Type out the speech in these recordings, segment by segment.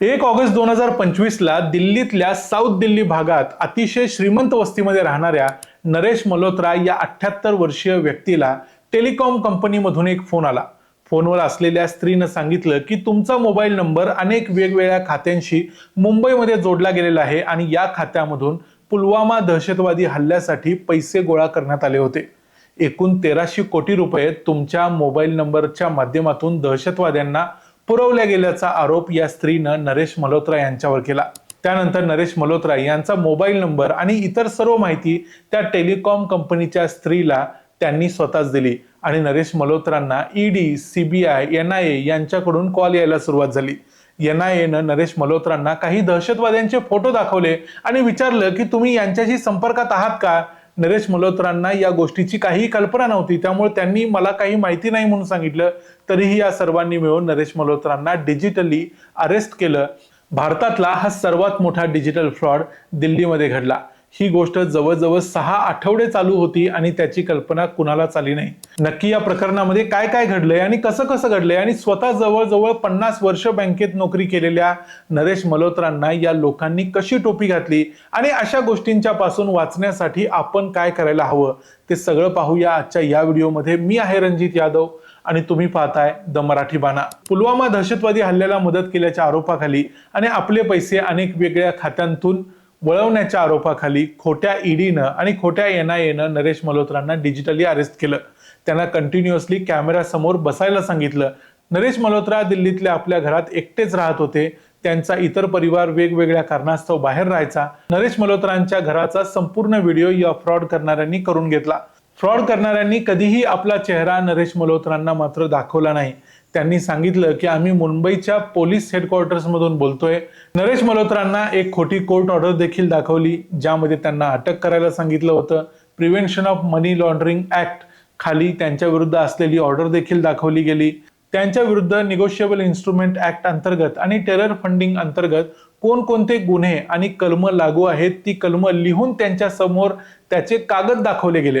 एक ऑगस्ट दोन हजार पंचवीसला दिल्लीतल्या साऊथ दिल्ली भागात अतिशय श्रीमंत वस्तीमध्ये राहणाऱ्या नरेश मल्होत्रा या अठ्याहत्तर वर्षीय व्यक्तीला टेलिकॉम कंपनीमधून एक फोन आला. फोनवर असलेल्या स्त्रीनं सांगितलं की तुमचा मोबाईल नंबर अनेक वेगवेगळ्या खात्यांशी मुंबईमध्ये जोडला गेलेला आहे आणि या खात्यामधून पुलवामा दहशतवादी हल्ल्यासाठी पैसे गोळा करण्यात आले होते. एकूण तेराशे कोटी रुपये तुमच्या मोबाईल नंबरच्या माध्यमातून दहशतवाद्यांना पुरवल्या गेल्याचा आरोप या स्त्रीनं नरेश मल्होत्रा यांच्यावर केला. त्यानंतर नरेश मल्होत्रा यांचा मोबाईल नंबर आणि इतर सर्व माहिती त्या टेलिकॉम कंपनीच्या स्त्रीला त्यांनी स्वतःच दिली आणि Naresh मल्होत्रांना ED CBI N I A यांच्याकडून कॉल यायला सुरुवात झाली. एन आय एनं नरेश मल्होत्रांना काही दहशतवाद्यांचे फोटो दाखवले आणि विचारलं की तुम्ही यांच्याशी संपर्कात आहात का? नरेश मल्होत्रांना या गोष्टीची काहीही कल्पना नव्हती. त्यामुळे त्यांनी मला काही माहिती नाही म्हणून सांगितलं. तरीही या सर्वांनी मिळून नरेश मल्होत्रांना डिजिटली अरेस्ट केलं. भारतातला हा सर्वात मोठा डिजिटल फ्रॉड दिल्लीमध्ये घडला. ही गोष्ट जवळजवळ सहा आठवडे चालू होती आणि त्याची कल्पना कुणालाच आली नाही. नक्की या प्रकरणामध्ये काय काय घडलंय आणि कसं कसं घडलंय आणि स्वतः जवळजवळ पन्नास वर्ष बँकेत नोकरी केलेल्या नरेश मल्होत्रांना या लोकांनी कशी टोपी घातली आणि अशा गोष्टींच्या पासून वाचण्यासाठी आपण काय करायला हवं ते सगळं पाहूया आजच्या या व्हिडिओमध्ये. मी आहे रणजित यादव आणि तुम्ही पाहताय द मराठी बाणा. पुलवामा दहशतवादी हल्ल्याला मदत केल्याच्या आरोपाखाली आणि आपले पैसे अनेक वेगळ्या खात्यांतून वळवण्याच्या आरोपाखाली खोट्या ईडीनं आणि खोट्या एन आय एनं नरेश मल्होत्रांना डिजिटली अरेस्ट केलं. त्यांना कंटिन्युअसली कॅमेऱ्यासमोर बसायला सांगितलं. नरेश मल्होत्रा दिल्लीतल्या आपल्या घरात एकटेच राहत होते. त्यांचा इतर परिवार वेगवेगळ्या कारणास्तव बाहेर राहायचा. नरेश मल्होत्रांच्या घराचा संपूर्ण व्हिडिओ या फ्रॉड करणाऱ्यांनी करून घेतला. फ्रॉड करणाऱ्यांनी कधीही आपला चेहरा नरेश मल्होत्रांना मात्र दाखवला नाही. त्यांनी सांगितलं की आम्ही मुंबईच्या पोलीस हेडक्वार्टर्समधून बोलतोय. नरेश मल्होत्रांना एक खोटी कोर्ट ऑर्डर देखील दाखवली ज्यामध्ये त्यांना अटक करायला सांगितलं होतं. Prevention of money laundering act खाली त्यांच्या विरुद्ध असलेली ऑर्डर देखील दाखवली गेली. त्यांच्या विरुद्ध निगोशिएबल इन्स्ट्रुमेंट ऍक्ट अंतर्गत आणि टेरर फंडिंग अंतर्गत कोणकोणते गुन्हे आणि कलम लागू आहेत ती कलम लिहून त्यांच्यासमोर त्याचे कागद दाखवले गेले.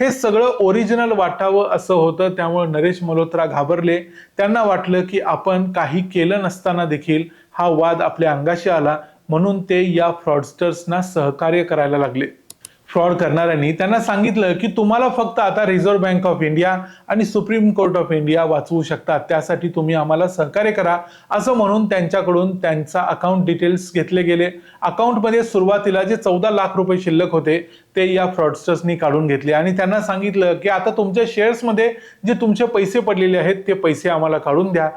हे सगळं ओरिजिनल वाटावं असं होतं त्यामुळे नरेश मल्होत्रा घाबरले. त्यांना वाटलं की आपण काही केलं नसताना देखील हा वाद आपल्या अंगाशी आला म्हणून ते या फ्रॉडस्टर्सना सहकार्य करायला लागले. फ्रॉड करणाऱ्यांनी त्यांना सांगितलं की तुम्हाला फक्त आता रिझर्व्ह बँक ऑफ इंडिया आणि सुप्रीम कोर्ट ऑफ इंडिया वाचवू शकतात. त्यासाठी तुम्ही आम्हाला सहकार्य करा असं म्हणून त्यांच्याकडून त्यांचा अकाउंट डिटेल्स घेतले गेले. अकाउंटमध्ये सुरुवातीला जे चौदा लाख रुपये शिल्लक होते ते या फ्रॉडस्टर्सनी काढून घेतले. आणि त्यांना सांगितलं की आता तुमच्या शेअर्समध्ये जे तुमचे पैसे पडलेले आहेत ते पैसे आम्हाला काढून द्या.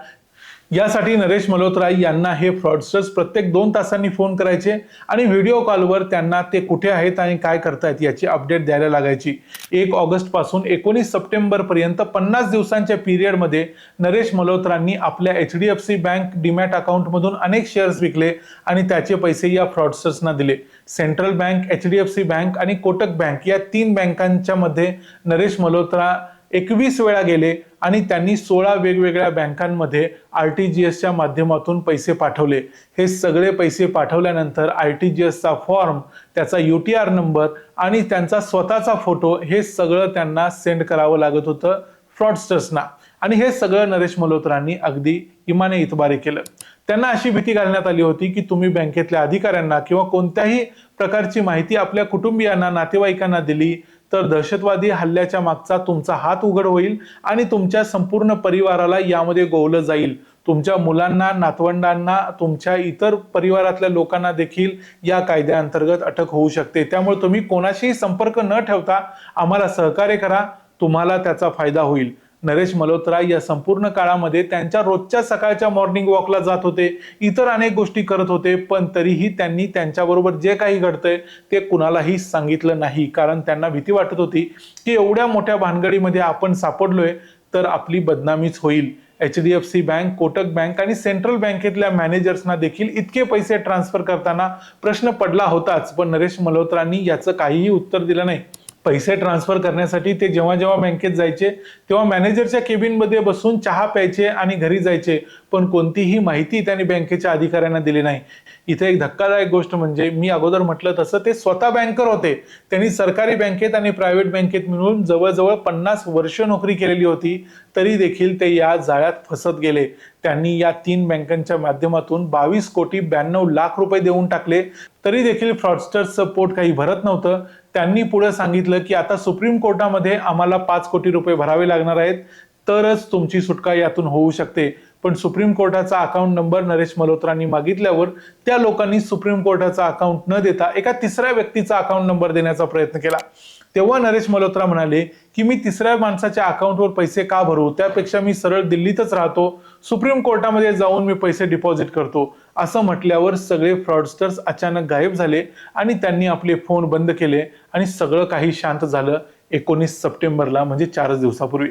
यासाठी नरेश मल्होत्रा यांना हे फ्रॉडस्टर्स प्रत्येक दोन तासांनी फोन करायचे आणि व्हिडिओ कॉलवर त्यांना ते कुठे आहेत आणि काय करतायत याची अपडेट द्यायला लागायची. एक ऑगस्टपासून एकोणीस सप्टेंबर पर्यंत पन्नास दिवसांच्या पिरियडमध्ये नरेश मल्होत्रांनी आपल्या H D F C bank demat अकाउंटमधून अनेक शेअर्स विकले आणि त्याचे पैसे या फ्रॉडस्टर्सना दिले. Central bank H D F C bank आणि कोटक बँक या तीन बँकांच्या मध्ये नरेश मल्होत्रा एकवीस वेळा गेले आणि त्यांनी सोळा वेगवेगळ्या बँकांमध्ये आर टी जी एसच्या माध्यमातून पैसे पाठवले. हे सगळे पैसे पाठवल्यानंतर आर टी जी एसचा फॉर्म त्याचा यू टी आर नंबर आणि त्यांचा स्वतःचा फोटो हे सगळं त्यांना सेंड करावं लागत होतं फ्रॉडस्टर्सना. आणि हे सगळं नरेश मल्होत्रांनी अगदी इमाने इतबारे केलं. त्यांना अशी भीती घालण्यात आली होती की तुम्ही बँकेतल्या अधिकाऱ्यांना किंवा कोणत्याही प्रकारची माहिती आपल्या कुटुंबियांना नातेवाईकांना दिली तर दहशतवादी हल्ल्याच्या मागचा तुमचा हात उघड होईल आणि तुमच्या संपूर्ण परिवाराला यामध्ये गोवलं जाईल. तुमच्या मुलांना नातवंडांना तुमच्या इतर परिवारातल्या लोकांना देखील या कायद्याअंतर्गत अटक होऊ शकते. त्यामुळे तुम्ही कोणाशीही संपर्क न ठेवता आम्हाला सहकार्य करा. तुम्हाला त्याचा फायदा होईल. नरेश मल्होत्रा या संपूर्ण काळामध्ये त्यांच्या रोजच्या सकाळच्या मॉर्निंग वॉकला जात होते. इतर अनेक गोष्टी करत होते पण तरीही त्यांनी त्यांच्याबरोबर जे काही घडतंय ते कुणालाही सांगितलं नाही. कारण त्यांना भीती वाटत होती की एवढ्या मोठ्या भानगडीमध्ये आपण सापडलोय तर आपली बदनामीच होईल. H D F C bank Kotak bank आणि सेंट्रल बँकेतल्या मॅनेजर्सना देखील इतके पैसे ट्रान्सफर करताना प्रश्न पडला होताच पण नरेश मल्होत्रांनी याचं काहीही उत्तर दिलं नाही. पैसे ट्रान्सफर करण्यासाठी ते जेव्हा जेव्हा बँकेत जायचे तेव्हा मॅनेजरच्या केबिनमध्ये बसून चहा प्यायचे आणि घरी जायचे. पण कोणतीही माहिती त्यांनी बँकेच्या अधिकाऱ्यांना दिली नाही. इथे एक धक्कादायक गोष्ट म्हणजे मी अगोदर म्हटलं तसं ते स्वतः बँकर होते. त्यांनी सरकारी बँकेत आणि प्रायव्हेट बँकेत मिळून जवळजवळ पन्नास वर्ष नोकरी केलेली होती. तरी देखील ते या जाळ्यात फसत गेले. त्यांनी या तीन बँकांच्या माध्यमातून बावीस कोटी ब्याण्णव लाख रुपये देऊन टाकले. तरी देखील फ्रॉडस्टर्सचं पोट काही भरत नव्हतं. त्यांनी पुढे सांगितलं की आता सुप्रीम कोर्टामध्ये आम्हाला पाच कोटी रुपये भरावे लागणार आहेत. तरच तुमची सुटका यातून होऊ शकते. पण सुप्रीम कोर्टाचा अकाउंट नंबर नरेश मल्होत्रांनी मागितल्यावर त्या लोकांनी सुप्रीम कोर्टाचा अकाउंट न देता एका तिसऱ्या व्यक्तीचा अकाउंट नंबर देण्याचा प्रयत्न केला. तेव्हा नरेश मल्होत्रा म्हणाले की मी तिसऱ्या माणसाच्या अकाउंटवर पैसे का भरू? त्यापेक्षा मी सरळ दिल्लीतच राहतो. सुप्रीम कोर्टामध्ये जाऊन मी पैसे डिपॉझिट करतो. असं म्हटल्यावर सगळे फ्रॉडस्टर्स अचानक गायब झाले आणि त्यांनी आपले फोन बंद केले आणि सगळं काही शांत झालं एकोणीस सप्टेंबरला म्हणजे चारच दिवसापूर्वी.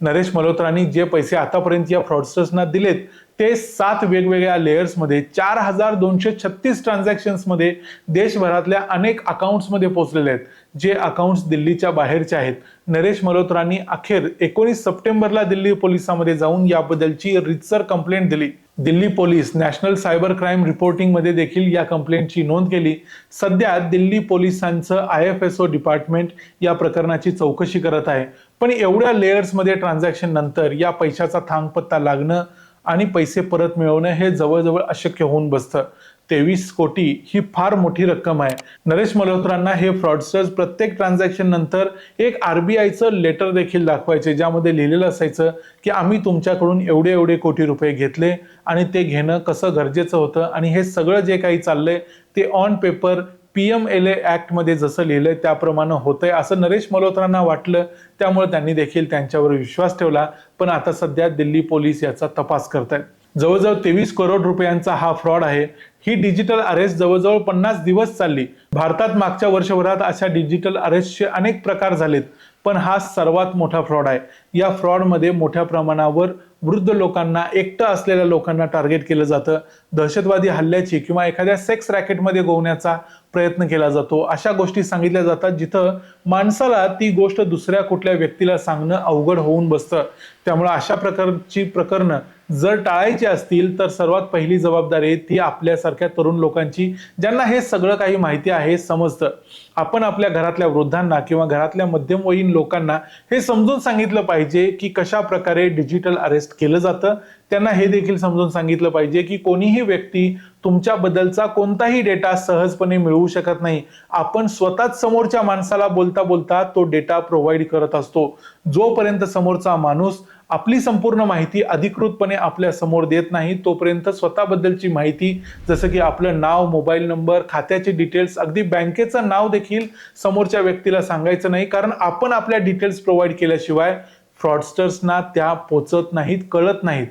नरेश मल्होत्रांनी जे पैसे आतापर्यंत या फ्रॉडस्टर्सना दिलेत ते सात वेगवेगळ्या लेयर्समध्ये चार हजार दोनशे छत्तीस ट्रान्झॅक्शन्समध्ये देशभरातल्या अनेक अकाउंट्समध्ये पोहोचलेले आहेत. जे अकाउंट्स दिल्लीच्या बाहेरचे आहेत. नरेश मल्होत्रांनी अखेर एकोणीस सप्टेंबरला दिल्ली पोलिसांमध्ये जाऊन याबद्दलची रितसर कंप्लेंट दिली. Delhi police national cyber crime रिपोर्टिंगमध्ये देखील या कंप्लेंटची नोंद केली. सध्या दिल्ली पोलिसांचं I F S O department या प्रकरणाची चौकशी करत आहे. पण एवढ्या लेयर्समध्ये ट्रान्झॅक्शन नंतर या पैशाचा थांगपत्ता लागणं आणि पैसे परत मिळवणं हे जवळजवळ अशक्य होऊन बसतं. तेवीस कोटी ही फार मोठी रक्कम आहे. नरेश मल्होत्रांना हे फ्रॉडस्टर्स प्रत्येक ट्रान्झॅक्शन नंतर एक आरबीआयचं लेटर देखील दाखवायचे ज्यामध्ये लिहिलेलं असायचं की आम्ही तुमच्याकडून एवढे एवढे कोटी रुपये घेतले आणि ते घेणं कसं गरजेचं होतं आणि हे सगळं जे काही चाललंय ते on paper P M L A ॲक्टमध्ये जसं लिहिलंय त्याप्रमाणे होतंय असं नरेश मल्होत्रांना वाटलं त्यामुळे त्यांनी देखील त्यांच्यावर विश्वास ठेवला. पण आता सध्या दिल्ली पोलीस याचा तपास करत आहेत जवळजवळ तेवीस करोड रुपयांचा हा फ्रॉड आहे. ही डिजिटल अरेस्ट जवळजवळ पन्नास दिवस चालली. भारतात मागच्या वर्षभरात अशा डिजिटल अरेस्टचे अनेक प्रकार झालेत. पण हा सर्वात मोठा फ्रॉड आहे. या फ्रॉडमध्ये मोठ्या प्रमाणावर वृद्ध लोकांना एकटं असलेल्या लोकांना टार्गेट केलं जातं. दहशतवादी हल्ल्याची किंवा एखाद्या सेक्स रॅकेटमध्ये गोवण्याचा प्रयत्न केला जातो. अशा गोष्टी सांगितल्या जातात जिथं माणसाला ती गोष्ट दुसऱ्या कुठल्या व्यक्तीला सांगणं अवघड होऊन बसतं. त्यामुळे अशा प्रकारची प्रकरणं जर टाळायची असतील तर सर्वात पहिली जबाबदारी ती आपल्यासारख्या तरुण लोकांची ज्यांना हे सगळं काही माहिती आहे समजतं. आपण आपल्या घरातल्या वृद्धांना किंवा घरातल्या मध्यमवयीन लोकांना हे समजून सांगितलं पाहिजे की कशा प्रकारे डिजिटल अरेस्ट केलं जातं. त्यांना हे देखील समजून सांगितलं पाहिजे की कोणीही व्यक्ती तुमच्याबद्दलचा कोणताही डेटा सहजपणे मिळवू शकत नाही. आपण स्वतःच समोरच्या माणसाला बोलता बोलता तो डेटा प्रोव्हाइड करत असतो. जोपर्यंत समोरचा माणूस आपली संपूर्ण माहिती अधिकृतपणे आपल्यासमोर देत नाही तोपर्यंत स्वतःबद्दलची माहिती जसं की आपलं नाव मोबाईल नंबर खात्याचे डिटेल्स अगदी बँकेचं नाव देखील समोरच्या व्यक्तीला सांगायचं नाही कारण आपण आपल्या डिटेल्स प्रोव्हाइड केल्याशिवाय फ्रॉडस्टर्सना त्या पोचत नाहीत कळत नाहीत.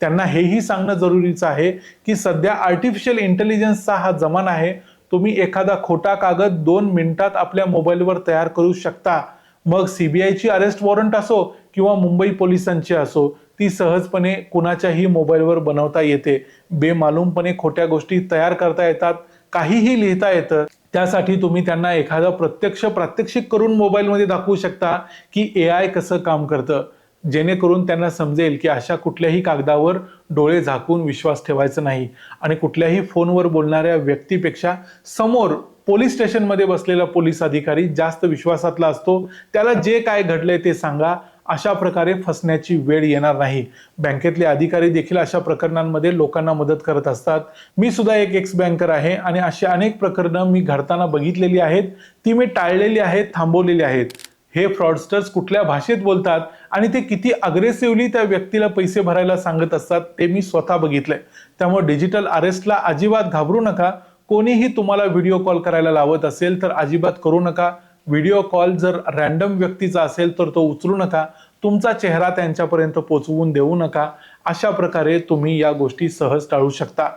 त्यांना हेही सांगणं जरुरीचं आहे की सध्या आर्टिफिशियल इंटेलिजन्सचा हा जमान आहे. तुम्ही एखादा खोटा कागद दोन मिनिटात आपल्या मोबाईलवर तयार करू शकता. मग सीबीआयची अरेस्ट वॉरंट असो किंवा मुंबई पोलिसांची असो ती सहजपणे कुणाच्याही मोबाईलवर बनवता येते. बेमालूमपणे खोट्या गोष्टी तयार करता येतात. काहीही लिहिता येतं. त्यासाठी तुम्ही त्यांना एखादं प्रत्यक्ष प्रात्यक्षिक करून मोबाईलमध्ये दाखवू शकता की ए आय कसं काम करतं. जेणेकरून त्यांना समजेल की अशा कुठल्याही कागदावर डोळे झाकून विश्वास ठेवायचा नाही. आणि कुठल्याही फोनवर बोलणाऱ्या व्यक्तीपेक्षा समोर पोलीस स्टेशनमध्ये बसलेला पोलीस अधिकारी जास्त विश्वासातला असतो. त्याला जे काय घडलंय ते सांगा. अशा प्रकारे फसण्याची वेळ येणार नाही. बँकेतले अधिकारी देखील अशा प्रकरणांमध्ये लोकांना मदत करत असतात. मी सुद्धा एक एक्स बँकर आहे आणि अशी अनेक प्रकरणं मी घडताना बघितलेली आहेत. ती मी टाळलेली आहेत थांबवलेली आहेत. हे फ्रॉडस्टर्स कुठल्या भाषेत बोलतात आणि ते किती अग्रेसिव्हली त्या व्यक्तीला पैसे भरायला सांगत असतात ते मी स्वतः बघितलंय. त्यामुळे डिजिटल अरेस्टला अजिबात घाबरू नका. कोणीही तुम्हाला व्हिडिओ कॉल करायला लावत असेल तर अजिबात करू नका. व्हिडिओ कॉल जर रॅन्डम व्यक्तीचा असेल तर तो उचलू नका. तुमचा चेहरा त्यांच्यापर्यंत पोचवून देऊ नका. अशा प्रकारे तुम्ही या गोष्टी सहज टाळू शकता.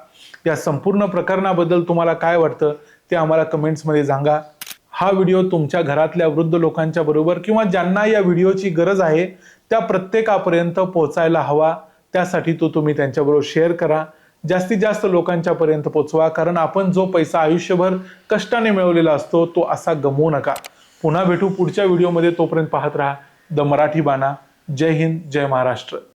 या संपूर्ण प्रकरणाबद्दल तुम्हाला काय वाटतं ते आम्हाला कमेंट्समध्ये सांगा. हा व्हिडिओ तुमच्या घरातल्या वृद्ध लोकांच्या बरोबर किंवा ज्यांना या व्हिडिओची गरज आहे त्या प्रत्येकापर्यंत पोहोचायला हवा. त्यासाठी तो तुम्ही त्यांच्याबरोबर शेअर करा. जास्तीत जास्त लोकांच्या पर्यंत पोचवा कारण आपण जो पैसा आयुष्यभर कष्टाने मिळवलेला असतो तो असा गमवू नका. पुन्हा भेटू पुढच्या व्हिडिओमध्ये. तोपर्यंत पाहत राहा. द मराठी बाणा. जय हिंद जय महाराष्ट्र.